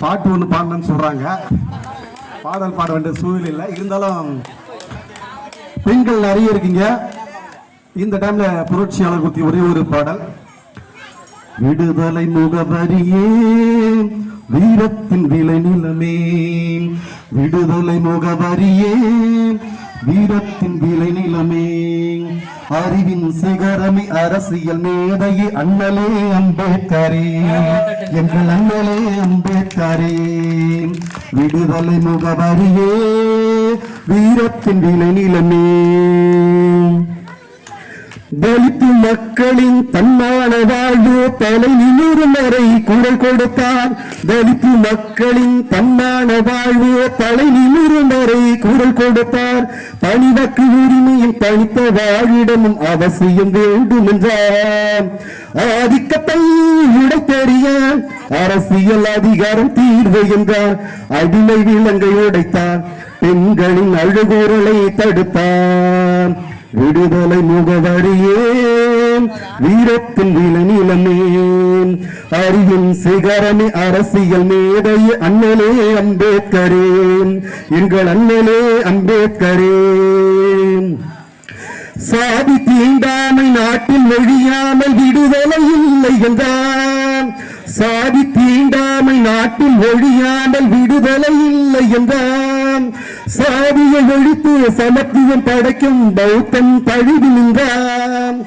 பாட்டு ஒன்று பாடணும்னு சொல்கிறாங்க பாடல் பாட வேண்டிய சூழல் இல்லை. இருந்தாலும் பெண்கள் நிறைய இருக்கீங்க. இந்த டைம்ல புரட்சியாளர் குத்தி ஒரே ஒரு பாடல். விடுதலை முகவரியே வீரத்தின் விலை நிலமே. விடுதலை முகவரியே வீரத்தின் விலை நிலமே. அறிவின் சிகரமே அரசியல் மேதையே அண்ணலே அம்பேத்கரே. எங்கள் அண்ணலே அம்பேத்கரே. விடுதலை முகவரியே வீரத்தின் விளை நிலமே தலித்து மக்களின் தன்மான வாழ்வு தலை நிமிரும் வரை குரல் கொடுத்தார். தலித்து மக்களின் தன்மான வாழ்வு தலை நிமிரும் வரை குரல் கொடுத்தார். தனிவக்கு உரிமையும் தனித்த வாழிடமும் அவசியம் வேண்டும் என்றார் ஆதிக்கத்தை உடைத்தறிய அரசியல் அதிகாரம் தீர்வு என்றார். அடிமை விலங்கை உடைத்தார். பெண்களின் அழுகுரலை தடுத்தார் விடுதலை முகவரியே. வீரத்தின் விளநிலமே அறிவின் சிகரமே அரசியல் மேதை அண்ணலே அம்பேத்கரே. எங்கள் அண்ணலே அம்பேத்கரே. சாதி தீண்டாமை நாட்டில் ஒழியாமல் விடுதலை இல்லை என்றான் சாதி தீண்டாமை நாட்டில் ஒழியாமல் விடுதலை இல்லை என்றான். சாதியை ஒழித்து சமத்தியம் படைக்கும் பௌத்தன் தழுவி நின்றான்.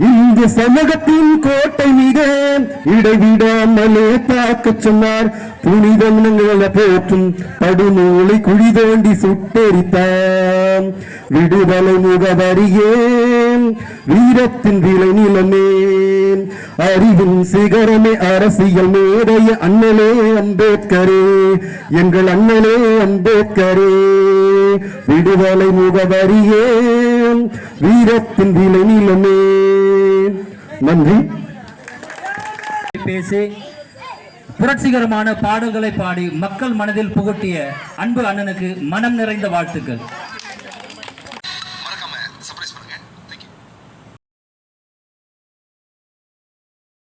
இந்து சமூகத்தின் கோட்டை மீது இடைவிடாமலே தாக்க சொன்னார். புனிதம் நங்களை போற்றும் படுநூலை குழி தோண்டி சுட்டெரித்தான். விடுதலை முகவரியே வீரத்தின் விளை நிலமே அறிவின் சிகரமே அரசியல் மேடைய அண்ணலே அம்பேத்கரே எங்கள் அண்ணலே அம்பேத்கரே. விடுதலை முகவரியே வீரத்தின் விளை நிலமே நன்றி. பேசி புரட்சிகரமான பாடல்களை பாடி மக்கள் மனதில் புகட்டிய அன்பு அண்ணனுக்கு மனம் நிறைந்த வாழ்த்துக்கள்.